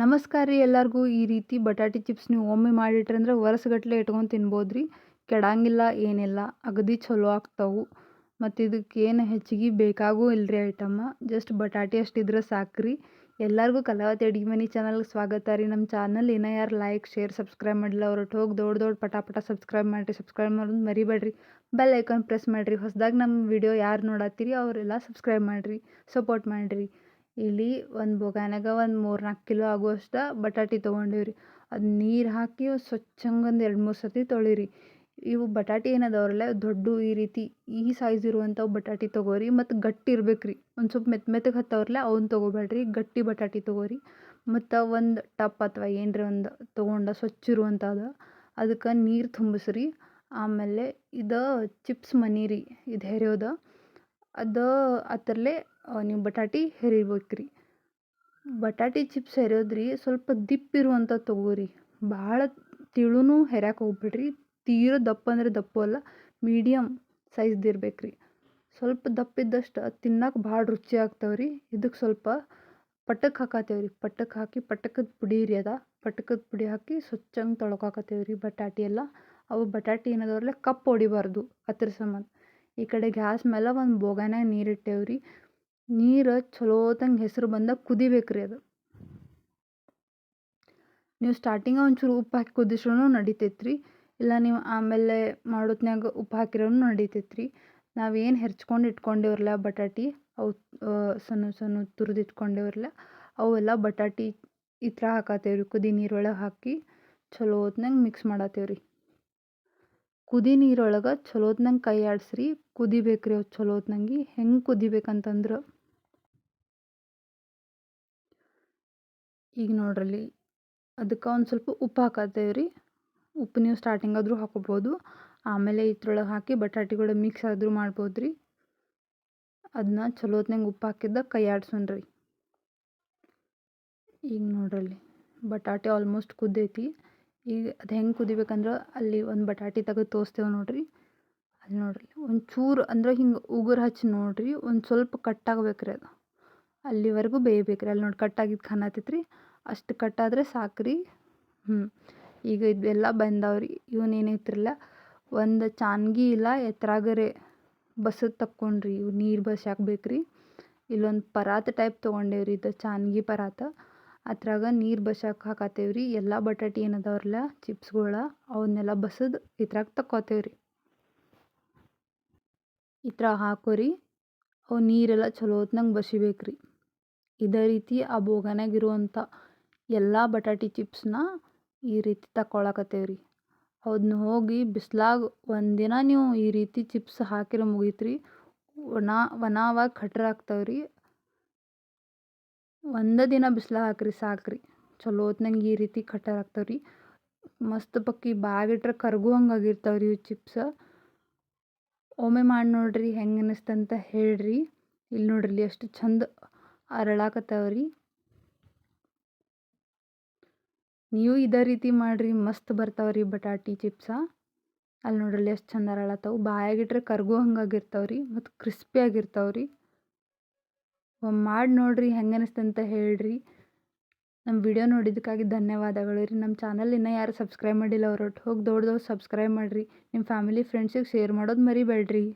ನಮಸ್ಕಾರ ರೀ ಎಲ್ಲರಿಗೂ. ಈ ರೀತಿ ಬಟಾಟಿ ಚಿಪ್ಸ್ ನೀವು ಒಮ್ಮೆ ಮಾಡಿಟ್ರಂದ್ರೆ ವರ್ಷಗಟ್ಲೆ ಇಟ್ಕೊಂಡು ತಿನ್ಬೋದು ರೀ ಕೆಡಂಗಿಲ್ಲ, ಏನಿಲ್ಲ. ಅಗದಿ ಚಲೋ ಆಗ್ತಾವೆ. ಮತ್ತು ಇದಕ್ಕೇನು ಹೆಚ್ಚಿಗೆ ಬೇಕಾಗೂ ಇಲ್ಲರಿ ಐಟಮ್ಮ ಜಸ್ಟ್ ಬಟಾಟಿ ಅಷ್ಟು ಇದ್ರೆ ಸಾಕು ರೀ. ಎಲ್ಲರಿಗೂ ಕಲಾವತಿ ಅಡುಗೆ ಮನೆ ಚಾನಲ್ಗೆ ಸ್ವಾಗತ ರೀ. ನಮ್ಮ ಚಾನಲ್ ಏನೋ ಯಾರು ಲೈಕ್, ಶೇರ್, ಸಬ್ಸ್ಕ್ರೈಬ್ ಮಾಡಿಲ್ಲ ಅವ್ರು ಹೋಗಿ ದೊಡ್ಡ ದೊಡ್ಡ ಪಟಾಪಟ ಪಟ ಸಬ್ಸ್ಕ್ರೈಬ್ ಮಾಡಿರಿ. ಸಬ್ಸ್ಕ್ರೈಬ್ ಮಾಡೋದು ಮರಿಬೇಡ್ರಿ. ಬೆಲ್ ಐಕಾನ್ ಪ್ರೆಸ್ ಮಾಡಿರಿ. ಹೊಸದಾಗಿ ನಮ್ಮ ವಿಡಿಯೋ ಯಾರು ನೋಡತ್ತೀರಿ ಅವರೆಲ್ಲ ಸಬ್ಸ್ಕ್ರೈಬ್ ಮಾಡಿರಿ. ಸಪೋರ್ಟ್ ಮಾಡಿರಿ. ಇಲ್ಲಿ ಒಂದು ಬೊಗನ್ಯಾಗ ಒಂದು ಮೂರು ನಾಲ್ಕು ಕಿಲೋ ಆಗುವಷ್ಟು ಬಟಾಟಿ ರೀ ಅದು ನೀರು ಹಾಕಿ ಸ್ವಚ್ಛಂಗೆ ಒಂದು ಎರಡು ಮೂರು ಸರ್ತಿ ತೊಳೀರಿ. ಇವು ಬಟಾಟಿ ಏನದವರಲ್ಲ ದೊಡ್ಡ ಈ ರೀತಿ ಈ ಸೈಜ್ ಇರುವಂಥವು ಬಟಾಟಿ ತೊಗೋರಿ ಮತ್ತು ಗಟ್ಟಿ ಇರ್ಬೇಕು ರೀ ಒಂದು ಸ್ವಲ್ಪ ಮೆತ್ತ ಮೆತ್ತಗೆ ಹತ್ತವ್ರಲ್ಲ ಅವ್ನ ತೊಗೋಬೇಡ್ರಿ, ಗಟ್ಟಿ ಬಟಾಟಿ ತೊಗೋರಿ. ಮತ್ತು ಒಂದು ಟಪ್ ಅಥವಾ ಏನರ ಒಂದು ತೊಗೊಂಡು ಸ್ವಚ್ಛ ಇರುವಂಥದ್ದು ಅದಕ್ಕೆ ನೀರು ತುಂಬಿಸ್ರಿ. ಆಮೇಲೆ ಇದು ಚಿಪ್ಸ್ ಮನಿ ರೀ ಇದು ಹೆರೆಯೋದು. ಅದು ಅದರಲ್ಲೇ ನೀವು ಬಟಾಟಿ ಹೆರಿಬೇಕು ರೀ ಬಟಾಟಿ ಚಿಪ್ಸ್ ಹೆರೋದ್ರಿ ಸ್ವಲ್ಪ ದಿಪ್ ಇರುವಂಥ ತೊಗೋರಿ. ಭಾಳ ತಿಳುನೂ ಹೆರ್ಯಾಕೆ ಹೋಗ್ಬೇಡ್ರಿ. ತೀರ ದಪ್ಪ ಅಂದರೆ ದಪ್ಪು ಅಲ್ಲ ಮೀಡಿಯಮ್ ಸೈಜ್ದು ರೀ ಸ್ವಲ್ಪ ದಪ್ಪಿದ್ದಷ್ಟು ತಿನ್ನಕ್ಕೆ ಭಾಳ ರುಚಿ ಆಗ್ತಾವೆ ರೀ ಇದಕ್ಕೆ ಸ್ವಲ್ಪ ಪಟಕ್ ಹಾಕತ್ತೇವೆ ರೀ ಪಟಕ್ಕೆ ಹಾಕಿ ಪಟಕದ ಪುಡಿ ರೀ ಅದ. ಪಟಕದ ಪುಡಿ ಹಾಕಿ ಸ್ವಚ್ಛಂಗೆ ತೊಳ್ಕೊಕತ್ತೇವೆ ರೀ ಬಟಾಟಿ ಎಲ್ಲ. ಅವು ಬಟಾಟಿ ಏನದವಲ್ಲ ಕಪ್ಪು ಹೊಡಿಬಾರ್ದು ಅದ್ರ ಸಂಬಂಧ. ಈ ಕಡೆ ಗ್ಯಾಸ್ ಮೇಲೆ ಒಂದು ಬೋಗಾನಾಗ ನೀರು ಇಟ್ಟೇವೆ ರೀ ನೀರು ಚಲೋತಂಗೆ ಹೆಸರು ಬಂದಾಗ ಕುದಿಬೇಕು ರೀ ಅದು. ನೀವು ಸ್ಟಾರ್ಟಿಂಗ ಒಂಚೂರು ಉಪ್ಪು ಹಾಕಿ ಕುದಿಸ್ರೂ ನಡಿತೈತೆ ರೀ ಇಲ್ಲ ನೀವು ಆಮೇಲೆ ಮಾಡೋತ್ನ್ಯಾಗ ಉಪ್ಪು ಹಾಕಿರೂ ನಡಿತೈತೆ ರೀ ನಾವೇನು ಹೆರ್ಚ್ಕೊಂಡು ಇಟ್ಕೊಂಡೇವ್ರಲ್ಲ ಬಟಾಟಿ, ಅವು ಸಣ್ಣ ಸಣ್ಣ ತುರಿದು ಇಟ್ಕೊಂಡೇವ್ರಲ್ಲ, ಅವೆಲ್ಲ ಬಟಾಟಿ ಈ ಥರ ಹಾಕತ್ತೇವ್ರಿ ಕುದಿ ನೀರೊಳಗೆ ಹಾಕಿ ಚಲೋ ಹೊತ್ನಂಗೆ ಮಿಕ್ಸ್ ಮಾಡತ್ತೇವ್ರಿ ಕುದಿ ನೀರೊಳಗೆ ಚಲೋ ಹೊತ್ನಂಗೆ ಕೈ ಆಡಿಸ್ರಿ ಕುದಿಬೇಕು ರೀ ಅವು ಚಲೋ ಹೊತ್ನಂಗೆ, ಹೆಂಗೆ ಕುದಿಬೇಕಂತಂದ್ರೆ ಈಗ ನೋಡ್ರಲ್ಲಿ ಅದಕ್ಕೆ ಒಂದು ಸ್ವಲ್ಪ ಉಪ್ಪು ಹಾಕತ್ತೇವೆ ರೀ. ಉಪ್ಪು ನೀವು ಸ್ಟಾರ್ಟಿಂಗ್ ಆದರೂ ಹಾಕೋಬೋದು. ಆಮೇಲೆ ಇದ್ರೊಳಗೆ ಹಾಕಿ ಬಟಾಟಿಗಳು ಮಿಕ್ಸ್ ಆದರೂ ಮಾಡ್ಬೋದು ರೀ. ಅದನ್ನ ಚಲೋ ಹೊತ್ನಾಗ ಉಪ್ಪು ಹಾಕಿದ್ದ ಕೈ ಆಡ್ಸೋಣ್ರಿ ಈಗ ನೋಡ್ರಲ್ಲಿ ಬಟಾಟೆ ಆಲ್ಮೋಸ್ಟ್ ಕುದ್ದೈತಿ. ಈಗ ಅದು ಹೆಂಗೆ ಕುದಿಬೇಕಂದ್ರೆ ಅಲ್ಲಿ ಒಂದು ಬಟಾಟಿ ತೆಗೆದು ತೋರಿಸ್ತೇವೆ ನೋಡಿರಿ. ಅಲ್ಲಿ ನೋಡ್ರಿ ಒಂಚೂರು ಅಂದ್ರೆ ಹಿಂಗೆ ಉಗುರು ಹಚ್ಚಿ ನೋಡಿರಿ ಒಂದು ಸ್ವಲ್ಪ ಕಟ್ಟಾಗ್ಬೇಕು ರೀ ಅದು. ಅಲ್ಲಿವರೆಗೂ ಬೇಯಬೇಕ್ರಿ. ಅಲ್ಲಿ ನೋಡಿ ಕಟ್ಟಾಗಿದ್ದು ಕಾಣತೈತೆ ರೀ ಅಷ್ಟು ಕಟ್ಟಾದರೆ ಸಾಕು ರೀ ಹ್ಞೂ ಈಗ ಇದೆಲ್ಲ ಬಂದವ್ರಿ. ಇವನ್ ಏನೈತ್ರಲ್ಲ ಒಂದು ಚಾನ್ಗಿ ಇಲ್ಲ ಎತ್ತರಾಗರೆ ಬಸದು ತಕ್ಕೊಂಡ್ರಿ. ಇವು ನೀರು ಬಸ್ಯಾಕ ಬೇಕು ರೀ ಇಲ್ಲೊಂದು ಪರಾತ ಟೈಪ್ ತೊಗೊಂಡೇವ್ರಿ ಇದು ಚಾನ್ಗಿ ಪರಾತ. ಅದ್ರಾಗ ನೀರು ಬಸ್ಯಾಕ ಹಾಕತ್ತೇವೆ ರೀ ಎಲ್ಲ ಬಟಾಟಿ ಏನದವ್ರಲ್ಲ ಚಿಪ್ಸ್ಗಳ ಅವನ್ನೆಲ್ಲ ಬಸದು ಇದ್ರಾಗ ತಕ್ಕೋತೇವೆ ರೀ ಹಾಕೋರಿ. ಅವು ನೀರೆಲ್ಲ ಚಲೋ ಹೊತ್ನಂಗೆ ಬಸಿಬೇಕು ರೀ ಇದೇ ರೀತಿ ಆ ಬೋಗನ್ಯಾಗ ಇರುವಂಥ ಎಲ್ಲ ಬಟಾಟಿ ಚಿಪ್ಸ್ನ ಈ ರೀತಿ ತಕ್ಕೊಳಕತ್ತೇವೆ ರೀ ಅದನ್ನ ಹೋಗಿ ಬಿಸ್ಲಾಗ ಒಂದಿನ ನೀವು ಈ ರೀತಿ ಚಿಪ್ಸ್ ಹಾಕಿರ ಮುಗೀತು ರೀ ಒಣ, ಒಣವಾಗಿ ಖಟ್ರಾಗ್ತಾವೆ ರೀ ಒಂದು ದಿನ ಬಿಸ್ಲಾಗ ಹಾಕ್ರಿ ಸಾಕು ರೀ ಚಲೋ ಹೊತ್ನಂಗೆ ಈ ರೀತಿ ಖಟ್ಟರಾಗ್ತಾವೆ ರೀ ಮಸ್ತ್ ಪಕ್ಕಿ ಬಾಗಿಟ್ರೆ ಕರ್ಗು ಹಂಗೆ ಆಗಿರ್ತಾವೆ ರೀ ಇವು ಚಿಪ್ಸ್. ಒಮ್ಮೆ ಮಾಡಿ ನೋಡಿರಿ ಹೆಂಗೆ ಅನ್ನಿಸ್ತಂತ ಹೇಳ್ರಿ. ಇಲ್ಲಿ ನೋಡ್ರಿ ಎಷ್ಟು ಚಂದ ಅರಳಾಕತ್ತಾವ ರೀ ನೀವು ಇದೇ ರೀತಿ ಮಾಡಿರಿ, ಮಸ್ತ್ ಬರ್ತಾವೆ ರೀ ಬಟಾಟಿ ಚಿಪ್ಸ. ಅಲ್ಲಿ ನೋಡ್ರಲ್ಲಿ ಎಷ್ಟು ಚಂದ ಅರಳತ್ತವು ಬಾಯಾಗಿಟ್ರೆ ಕರ್ಗೋ ಹಂಗಾಗಿರ್ತಾವೆ ರೀ ಮತ್ತು ಕ್ರಿಸ್ಪಿಯಾಗಿರ್ತಾವೆ ರೀ. ಮಾಡಿ ನೋಡಿರಿ ಹೆಂಗೆ ಅನ್ನಿಸ್ತಂತ ಹೇಳ್ರಿ. ನಮ್ಮ ವಿಡಿಯೋ ನೋಡಿದ್ದಕ್ಕಾಗಿ ಧನ್ಯವಾದಗಳು ರೀ. ನಮ್ಮ ಚಾನಲ್ ಇನ್ನೂ ಯಾರು ಸಬ್ಸ್ಕ್ರೈಬ್ ಮಾಡಿಲ್ಲ ಅವ್ರೊಟ್ಟು ಹೋಗಿ ದೊಡ್ಡ ದೊಡ್ಡ ಸಬ್ಸ್ಕ್ರೈಬ್ ಮಾಡಿರಿ. ನಿಮ್ಮ ಫ್ಯಾಮಿಲಿ, ಫ್ರೆಂಡ್ಸಿಗೆ ಶೇರ್ ಮಾಡೋದು ಮರಿಬೇಡ್ರಿ.